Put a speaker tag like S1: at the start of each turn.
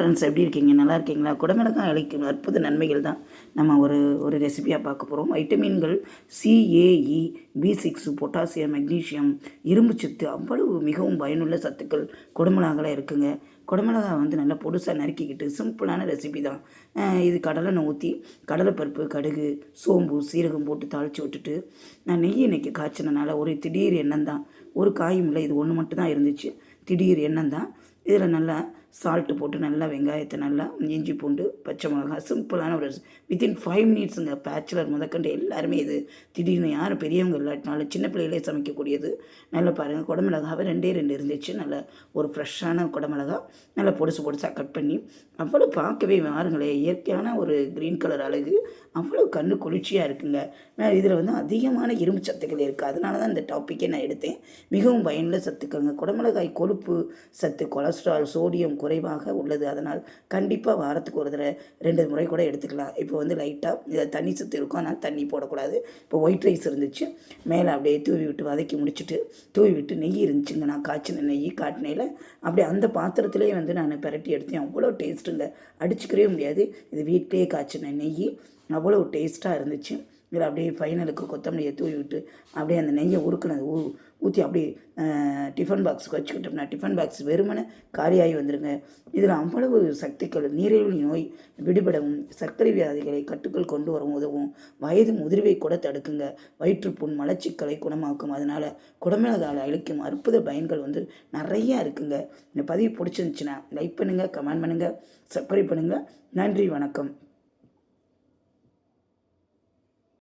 S1: Friends எப்படி இருக்கீங்க? நல்லா இருக்கீங்களா? குடமிளகாய் அளிக்கும் அற்புத நன்மைகள் தான் நம்ம ஒரு ஒரு ரெசிபியாக பார்க்க போகிறோம் வைட்டமின்கள் C A E B six potassium magnesium இரும்புச்சத்து அவ்வளவு மிகவும் பயனுள்ள சத்துக்கள் குடமிளகாயில் இருக்குங்க. குடமிளகாய் வந்து நல்லா பொடுசாக நறுக்கிக்கிட்டு சிம்பிளான ரெசிபி தான். இது கடலை ஊற்றி கடலைப்பருப்பு கடுகு சோம்பு சீரகம் போட்டு தாளித்து விட்டுட்டு நான் நெய் இன்னைக்கு காய்ச்சினனால ஒரு திடீர் எண்ணம் தான் ஒரு காயும் இல்லை இது ஒன்று மட்டும் தான் இருந்துச்சு. திடீர் எண்ணம் தான் இதில் நல்லா சால்ட்டு போட்டு நல்லா வெங்காயத்தை நல்லா இஞ்சி பூண்டு பச்சை மிளகாய் சிம்பிளான ஒரு வித்தின் ஃபைவ் மினிட்ஸுங்க பேச்சுலர் முதற்கண்டு எல்லாருமே இது திடீர்னு யாரும் பெரியவங்க இல்லாட்டினாலும் சின்ன பிள்ளைகளே சமைக்கக்கூடியது. நல்லா பாருங்கள் குடமிளகாவை ரெண்டே ரெண்டு இருந்துச்சு. நல்ல ஒரு ஃப்ரெஷ்ஷான குடமிளகா நல்லா பொடுசு பொடுசாக கட் பண்ணி அவ்வளோ பார்க்கவே பாருங்களேன் இயற்கையான ஒரு க்ரீன் கலர் அழகு. அவ்வளோ கண்ணு குளிர்ச்சியாக இருக்குங்க. இதில் வந்து அதிகமான இரும்பு சத்துக்கள் இருக்குது அதனால தான் இந்த டாப்பிக்கே நான் எடுத்தேன். மிகவும் பயனுள்ள சத்துக்கள்ங்க குடமிளகாய் கொழுப்பு சத்து கொலஸ்ட்ரால் சோடியம் குறைவாக உள்ளது. அதனால் கண்டிப்பாக வாரத்துக்கு ஒரு தடவை ரெண்டு முறை கூட எடுத்துக்கலாம். இப்போ வந்து லைட்டாக இதில் தண்ணி சத்து இருக்கும். அதனால் தண்ணி போடக்கூடாது. இப்போ ஒயிட் ரைஸ் இருந்துச்சு. மேலே அப்படியே தூவி விட்டு வதக்கி முடிச்சுட்டு தூவி விட்டு நெய் இருந்துச்சுங்க. நான் காய்ச்சின நெய் காட்டினையில் அப்படியே அந்த பாத்திரத்துலேயே வந்து நான் பிரட்டி எடுத்தேன். அவ்வளோ டேஸ்ட்டுங்க அடிச்சுக்கவே முடியாது. இது வீட்டிலேயே காய்ச்சின நெய். அவ்வளோ டேஸ்ட்டாக இருந்துச்சு. இதில் அப்படியே ஃபைனலுக்கு கொத்தமல்லியை தூவி விட்டு அப்படியே அந்த நெய்யை உருக்குனது ஊ ஊற்றி அப்படியே டிஃபன் பாக்ஸுக்கு வச்சுக்கிட்டோம்னா டிஃபன் பாக்ஸ் வெறுமனே காலியாகி வந்துடுங்க இதில் அவ்வளவு சக்திகள் நீரிழிவு நோய் விடுபடவும் சர்க்கரை வியாதிகளை கட்டுக்குள் கொண்டு வரவும் உதவும் வயது முதிர்வை கூட தடுக்குங்க. வயிற்றுப்புண் மலச்சிக்கலை குணமாக்கும். அதனால் குடமிளகால் அழிக்கும் அற்புத பயன்கள் வந்து நிறையா இருக்குங்க. இந்த பதிவு பிடிச்சிருந்துச்சுன்னா லைக் பண்ணுங்கள் கமெண்ட் பண்ணுங்கள் சப்ஸ்கிரைப் பண்ணுங்கள் நன்றி வணக்கம்.